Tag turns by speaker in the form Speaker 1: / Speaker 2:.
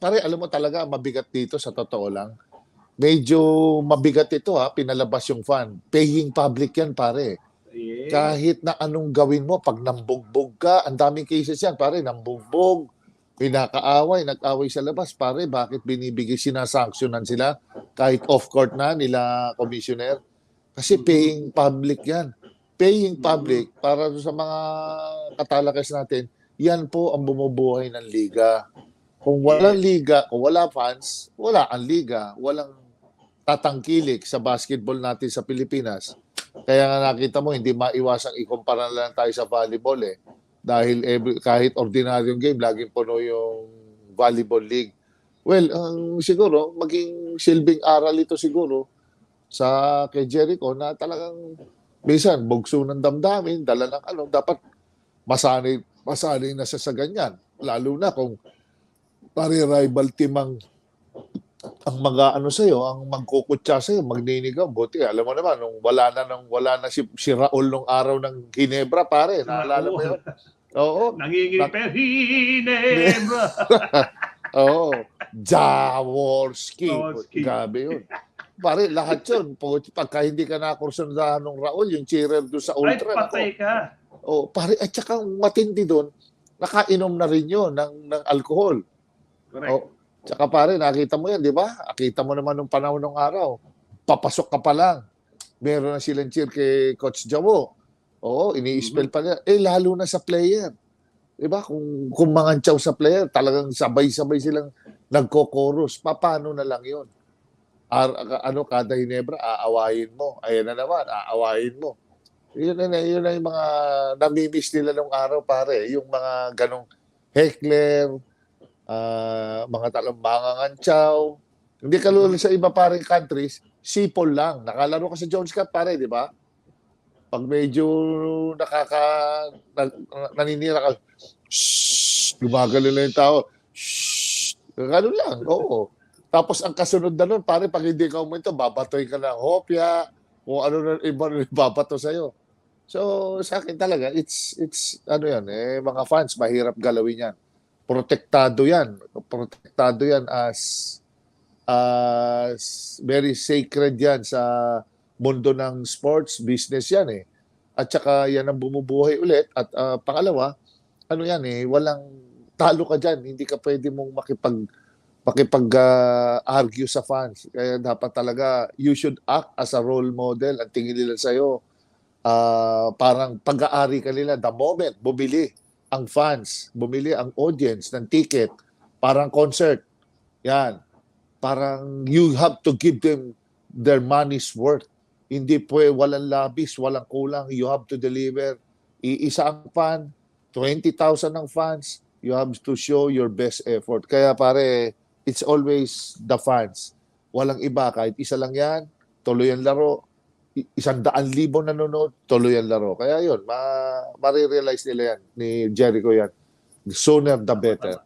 Speaker 1: pare, alam mo talaga, mabigat dito sa totoo lang. Medyo mabigat ito ha, pinalabas yung fan. Paying public yan, pare.
Speaker 2: Yeah.
Speaker 1: Kahit na anong gawin mo, pag nambugbog ka, ang daming cases yan, pare, nambugbog, pinakaaway, nag-away sa labas, pare, bakit binibigay, sinasanksyonan sila, kahit off-court na nila, commissioner? Kasi paying public yan. Paying public, para sa mga katalakas natin, yan po ang bumubuhay ng liga. Kung walang liga, kung wala fans, wala ang liga, walang tatangkilik sa basketball natin sa Pilipinas. Kaya nga nakita mo, hindi maiwasang ikumpara na lang tayo sa volleyball eh. Dahil every, kahit ordinaryong game, laging puno yung volleyball league. Well, ang siguro, maging silbing aral ito siguro sa kay Jericho na talagang minsan bugso ng damdamin, dala ng ano, dapat masanay, masanay na siya sa ganyan. Lalo na kung pare rival team ang ang mga ano sa ang magkukutsa sa magninigaw. Buti alam mo naman nung wala na nung wala na si, si Raul nung araw ng Ginebra pare, naalala mo 'yun? Oo.
Speaker 2: Nangingiper, Hinebra.
Speaker 1: Oo. Jaworski.
Speaker 2: Jaworski.
Speaker 1: Grabe 'yun. Pare, lahat 'yun. Pag- Pagka hindi ka nakursundahan ng Raul, yung cheerer doon sa
Speaker 2: Ay,
Speaker 1: Ultra.
Speaker 2: patay
Speaker 1: nako.
Speaker 2: ka.
Speaker 1: Oh, pare, at saka matindi doon, nakainom na rin 'yun ng ng alcohol.
Speaker 2: Correct.
Speaker 1: Oh, tsaka pare, nakita mo yan, di ba? Nakita mo naman nung panahon ng araw. Papasok ka pa lang. Meron na silang cheer kay Coach Javo. Oo, ini-spell pa niya. Eh, lalo na sa player. Di ba? Kung, kung mangantsaw sa player, talagang sabay-sabay silang nagko-chorus. Paano na lang yun? Ar, ano, kada Hinebra, aawayin mo. Ayan na naman, aawayin mo. Yun na, yun na yung mga namimiss nila nung araw, pare. Yung mga ganong heckler, ah, mga talambangangantsaw. Hindi kalulad sa iba paring countries, sipol lang. Nakalaro ka sa Jones Cup pare, di ba? Pag medyo nakaka na, naninira ka, shh, gumagalo na yung tao. Shh, ganun lang, oo. Tapos ang kasunod na nun, pare, pag hindi ka umunto, babatoy ka ng hopya, o ano na iba na babato sa'yo. So, sa akin talaga, it's, it's, ano yan, eh, mga fans, mahirap galawin yan protektado yan. Protektado yan as as very sacred yan sa mundo ng sports business yan eh. At saka yan ang bumubuhay ulit. At ah, pangalawa, ano yan eh, walang talo ka dyan. Hindi ka pwede mong makipag makipag ah, sa fans. Kaya dapat talaga you should act as a role model. Ang tingin nila sa'yo, ah, parang pag-aari ka nila the moment bumili ang fans, bumili ang audience ng ticket, parang concert. Yan. Parang you have to give them their money's worth. Hindi po walang labis, walang kulang. You have to deliver. Iisa ang fan, 20,000 ang fans. You have to show your best effort. Kaya pare, it's always the fans. Walang iba. Kahit isa lang yan, tuloy ang laro. Isang daan libo nanonood, tuloy ang laro. Kaya yun, ma marirealize nila yan ni Jericho yan. The sooner the better.